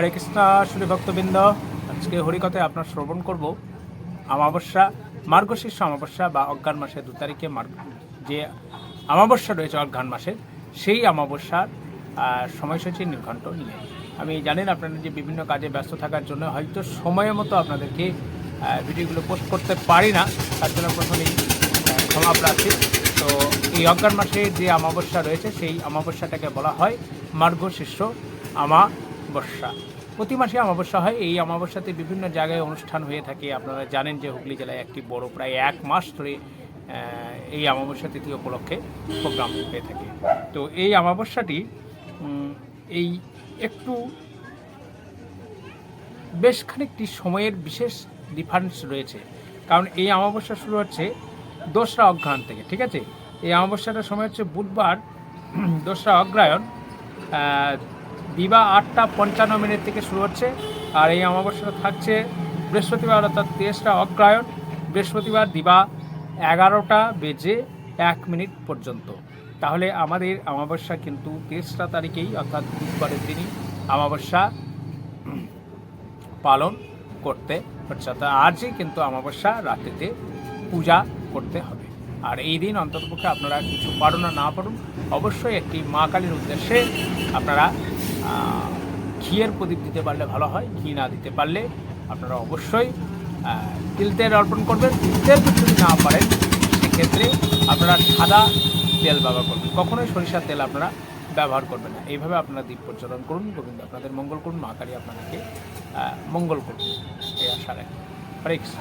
হরে কৃষ্ণ শুধু ভক্তবৃন্দ। আজকে হরিকথায় আপনার শ্রবণ করব। অমাবস্যা, মার্গশীর্ষ অমাবস্যা বা অজ্ঞান মাসের দু তারিখে যে অমাবস্যা রয়েছে অজ্ঞান মাসের, সেই অমাবস্যার সময়সূচি নির্ঘণ্ট নিয়ে। আমি জানেন আপনারা যে বিভিন্ন কাজে ব্যস্ত থাকার জন্য হয়তো সময় মতো আপনাদেরকে ভিডিওগুলো পোস্ট করতে পারি না। তার জন্য প্রথমেই ক্ষমা প্রার্থী। তো এই অজ্ঞান মাসে যে অমাবস্যা রয়েছে, সেই অমাবস্যাটাকে বলা হয় মার্গশীর্ষ আমাবস্যা প্রতি মাসে অমাবস্যা হয়। এই অমাবস্যাতে বিভিন্ন জায়গায় অনুষ্ঠান হয়ে থাকে। আপনারা জানেন যে হুগলি জেলায় একটি বড়, প্রায় এক মাস ধরে এই অমাবস্যা তিথি উপলক্ষে প্রোগ্রাম হয়ে থাকে। তো এই অমাবস্যাটি এই একটু বেশ খানিকটি সময়ের বিশেষ ডিফারেন্স রয়েছে। কারণ এই অমাবস্যা শুরু হচ্ছে দোসরা অগ্রহায়ণ থেকে, ঠিক আছে? এই অমাবস্যাটার সময় হচ্ছে বুধবার, দোসরা অগ্রায়ণ দিবা আটটা পঞ্চান্ন মিনিট থেকে শুরু হচ্ছে। আর এই অমাবস্যাটা থাকছে। বৃহস্পতিবার অর্থাৎ তেসরা অগ্রায়ণ বৃহস্পতিবার দিবা এগারোটা বেজে এক মিনিট পর্যন্ত। তাহলে আমাদের অমাবস্যা কিন্তু তেসরা তারিখেই, অর্থাৎ বুধবারের দিনই অমাবস্যা পালন করতে হচ্ছে। অর্থাৎ আজই কিন্তু অমাবস্যা রাত্রিতে পূজা করতে হবে। আর এই দিন অন্ততপক্ষে আপনারা কিছু পারুন না পারুন, অবশ্যই একটি মা কালীর উদ্দেশ্যে আপনারা ঘিয়ের প্রদীপ দিতে পারলে ভালো হয়, ঘি না দিতে পারলে আপনারা অবশ্যই তিল তেল অর্পণ করবেন। তিল তেল যদি না পারেন, সেক্ষেত্রে আপনারা সাদা তেল ব্যবহার করবেন। কখনোই সরিষার তেল আপনারা ব্যবহার করবেন না। এইভাবে আপনারা দ্বীপ প্রজ্বলন করুন। গোবিন্দ, আপনাদের মঙ্গল করুন। মা কালী আপনাদেরকে মঙ্গল করুন। এই আশা রাখি। হরে কৃষ্ণ।